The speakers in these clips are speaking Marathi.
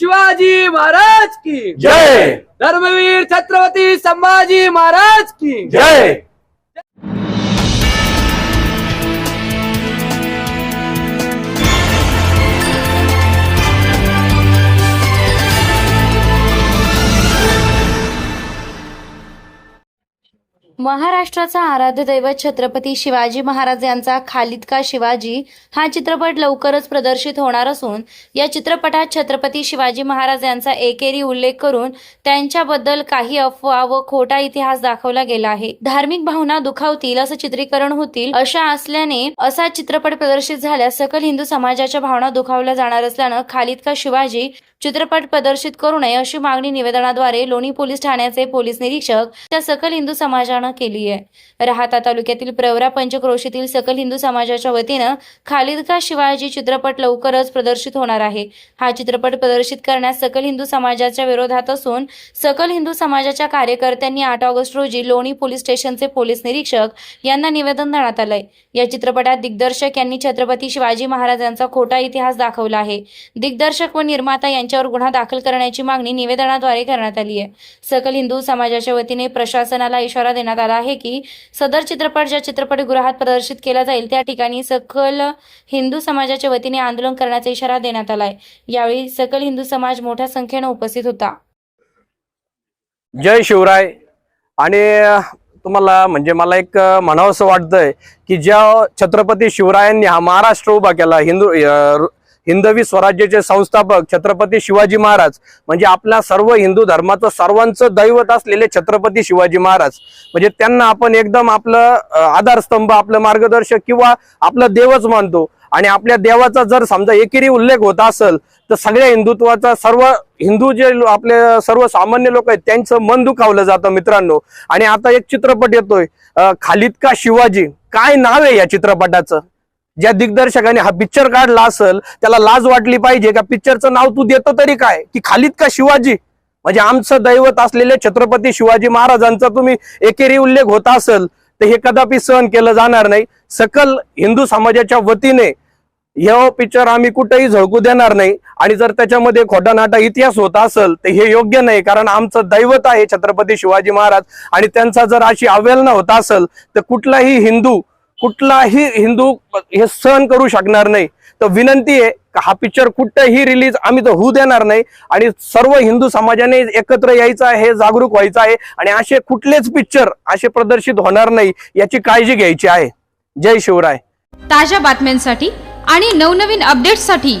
शिवाजी महाराज की। जय। धर्मवीर छत्रपती संभाजी महाराज की। जय। महाराष्ट्राचा आराध्य दैवत छत्रपती शिवाजी महाराज यांचा खालिद का शिवाजी हा चित्रपट लवकरच प्रदर्शित होणार असून या चित्रपटात छत्रपती शिवाजी महाराज यांचा एकेरी उल्लेख करून त्यांच्याबद्दल काही अफवा व खोटा इतिहास दाखवला गेला आहे. धार्मिक भावना दुखावतील असं चित्रीकरण होतील अशा असल्याने असा चित्रपट प्रदर्शित झाल्यास सकल हिंदू समाजाच्या भावना दुखावल्या जाणार असल्यानं खालिद का शिवाजी चित्रपट प्रदर्शित करू नये अशी मागणी निवेदनाद्वारे लोणी पोलीस ठाण्याचे पोलीस निरीक्षक त्या सकल हिंदू समाजानं केली आहे. राहता तालुक्यातील प्रवरा पंचक्रोशीतील सकल हिंदू समाजाच्या वतीनं खालिद का शिवाजी चित्रपट लवकरच प्रदर्शित होणार आहे. हा चित्रपट प्रदर्शित करण्यास सकल हिंदू समाजाच्या विरोधात असून सकल हिंदू समाजाच्या कार्यकर्त्यांनी आठ ऑगस्ट रोजी लोणी पोलीस स्टेशनचे पोलीस निरीक्षक यांना निवेदन देण्यात आलंय. या चित्रपटात दिग्दर्शक यांनी छत्रपती शिवाजी महाराजांचा खोटा इतिहास दाखवला आहे. दिग्दर्शक व निर्माता यांच्यावर गुन्हा दाखल करण्याची मागणी निवेदनाद्वारे करण्यात आली आहे. सकल हिंदू समाजाच्या वतीने प्रशासनाला इशारा देण्यात आला आहे की सदर चित्रपट ज्या चित्रपटगृहात प्रदर्शित केला जाईल त्या ठिकाणी सकल हिंदू समाजाच्या वतीने आंदोलन करण्याचा इशारा देण्यात आला आहे. यावेळी सकल हिंदू समाज मोठ्या संख्येनं उपस्थित होता. जय शिवराय. आणि तुम्हाला म्हणजे मला एक म्हणावंसं वाटतंय की ज्या छत्रपती शिवरायांनी हा महाराष्ट्र उभा केला हिंदू हिंदवी स्वराज्याचे संस्थापक छत्रपती शिवाजी महाराज. म्हणजे आपल्या सर्व हिंदू धर्माचं सर्वांचं दैवत असलेले छत्रपती शिवाजी महाराज. म्हणजे त्यांना आपण एकदम आपलं आधारस्तंभ आपलं मार्गदर्शक किंवा आपलं देवच मानतो. आणि आपल्या देवाचा जर समजा एकेरी उल्लेख होत असेल तर सगळ्या हिंदुत्वाचा सर्व हिंदू जे आपले सर्व सामान्य लोक आहेत त्यांचं मन दुखावलं जातं मित्रांनो. आणि आता एक चित्रपट येतोय खालिद का शिवाजी? काय नाव आहे या चित्रपटाचं? ज्या दिग्दर्शकाने हा पिक्चर काढला असेल त्याला लाज वाटली पाहिजे का पिक्चरचं नाव तू देतो तरी काय? की खालीत का शिवाजी? म्हणजे आमचं दैवत असलेले छत्रपती शिवाजी महाराजांचा तुम्ही एकेरी उल्लेख होत असेल तर हे कदापि सहन केलं जाणार नाही. सकल हिंदू समाजाच्या वतीने हे पिक्चर आम्ही कुठेही झळकू देणार नाही. आणि जर त्याच्यामध्ये खोटानाटा इतिहास होत असेल तर हे योग्य नाही कारण आमचं दैवत आहे छत्रपती शिवाजी महाराज. आणि त्यांचा जर अशी अवहेलना होत असेल तर कुठलाही हिंदू कुठलाही हिंदू हे सहन करू शकणार नाही. तर विनंती आहे का हा पिक्चर कुठंही रिलीज आम्ही तर होऊ देणार नाही. आणि सर्व हिंदू समाजाने एकत्र यायचं आहे जागरूक व्हायचं आहे. आणि असे कुठलेच पिक्चर असे प्रदर्शित होणार नाही याची काळजी घ्यायची आहे. जय शिवराय. ताज्या बातम्यांसाठी आणि नवनवीन अपडेट्ससाठी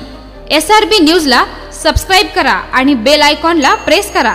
एस आर बी न्यूजला सबस्क्राईब करा आणि बेल आयकॉनला प्रेस करा.